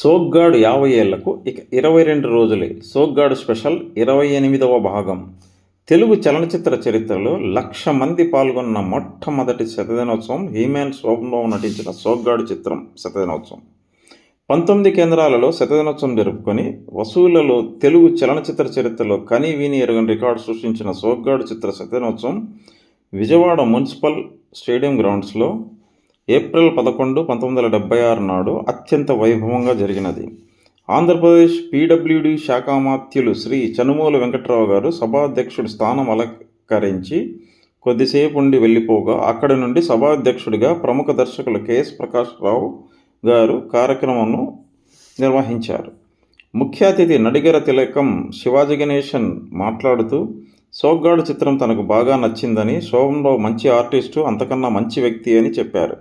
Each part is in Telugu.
సోగ్గాడు యాభై ఏళ్ళకు ఇక ఇరవై రెండు రోజులే. సోగ్గాడు స్పెషల్ ఇరవై ఎనిమిదవ భాగం. తెలుగు చలనచిత్ర చరిత్రలో లక్ష మంది పాల్గొన్న మొట్టమొదటి శతదినోత్సవం హీమాన్ శోభంలో నటించిన సోగ్గాడు చిత్రం శతదినోత్సవం. పంతొమ్మిది కేంద్రాలలో శతదినోత్సవం జరుపుకొని వసూళ్ళలో తెలుగు చలనచిత్ర చరిత్రలో కని విని ఎరగని రికార్డు సృష్టించిన సోగ్గాడు చిత్ర శతదినోత్సవం విజయవాడ మున్సిపల్ స్టేడియం గ్రౌండ్స్లో ఏప్రిల్ పదకొండు పంతొమ్మిది వందల డెబ్బై ఆరు నాడు అత్యంత వైభవంగా జరిగినది. ఆంధ్రప్రదేశ్ పీడబ్ల్యూడి శాఖామాత్యులు శ్రీ చనుమూల వెంకట్రావు గారు సభాధ్యక్షుడి స్థానం అలంకరించి కొద్దిసేపు ఉండి వెళ్ళిపోగా అక్కడి నుండి సభాధ్యక్షుడిగా ప్రముఖ దర్శకులు కెఎస్ ప్రకాష్ రావు గారు కార్యక్రమంను నిర్వహించారు. ముఖ్య అతిథి నడిగర తిలకం శివాజీ గణేశన్ మాట్లాడుతూ సోగ్గాడు చిత్రం తనకు బాగా నచ్చిందని శోభంరావు మంచి ఆర్టిస్టు అంతకన్నా మంచి వ్యక్తి అని చెప్పారు.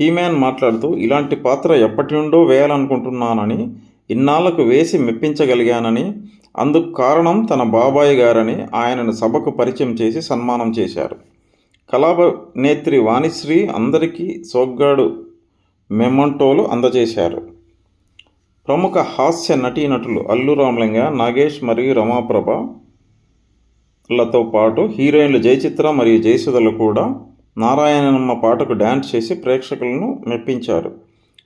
హీమ్యాన్ మాట్లాడుతూ ఇలాంటి పాత్ర ఎప్పటి నుండో వేయాలనుకుంటున్నానని ఇన్నాళ్ళకు వేసి మెప్పించగలిగానని అందుకు కారణం తన బాబాయ్ గారని ఆయనను సభకు పరిచయం చేసి సన్మానం చేశారు. కళానేత్రి వాణిశ్రీ అందరికీ సోగ్గాడు మెమంటోలు అందజేశారు. ప్రముఖ హాస్య నటీనటులు అల్లు రామలింగ నాగేష్ మరియు రమాప్రభ లతో పాటు హీరోయిన్లు జయచిత్ర మరియు జయసుధలు కూడా నారాయణమ్మ పాటకు డ్యాన్స్ చేసి ప్రేక్షకులను మెప్పించారు.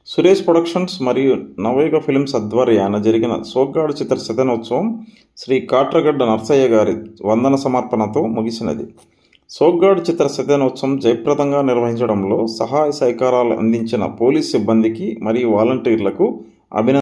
సురేష్ ప్రొడక్షన్స్ మరియు నవయుగ ఫిల్మ్స్ ఆధ్వర్యాన జరిగిన సోగ్గాడు చిత్ర శతనోత్సవం శ్రీ కాట్రగడ్డ నర్సయ్య గారి వందన సమర్పణతో ముగిసినది. సోగ్గాడు చిత్ర శతనోత్సవం జయప్రదంగా నిర్వహించడంలో సహాయ సహకారాలు అందించిన పోలీస్ సిబ్బందికి మరియు వాలంటీర్లకు అభినందన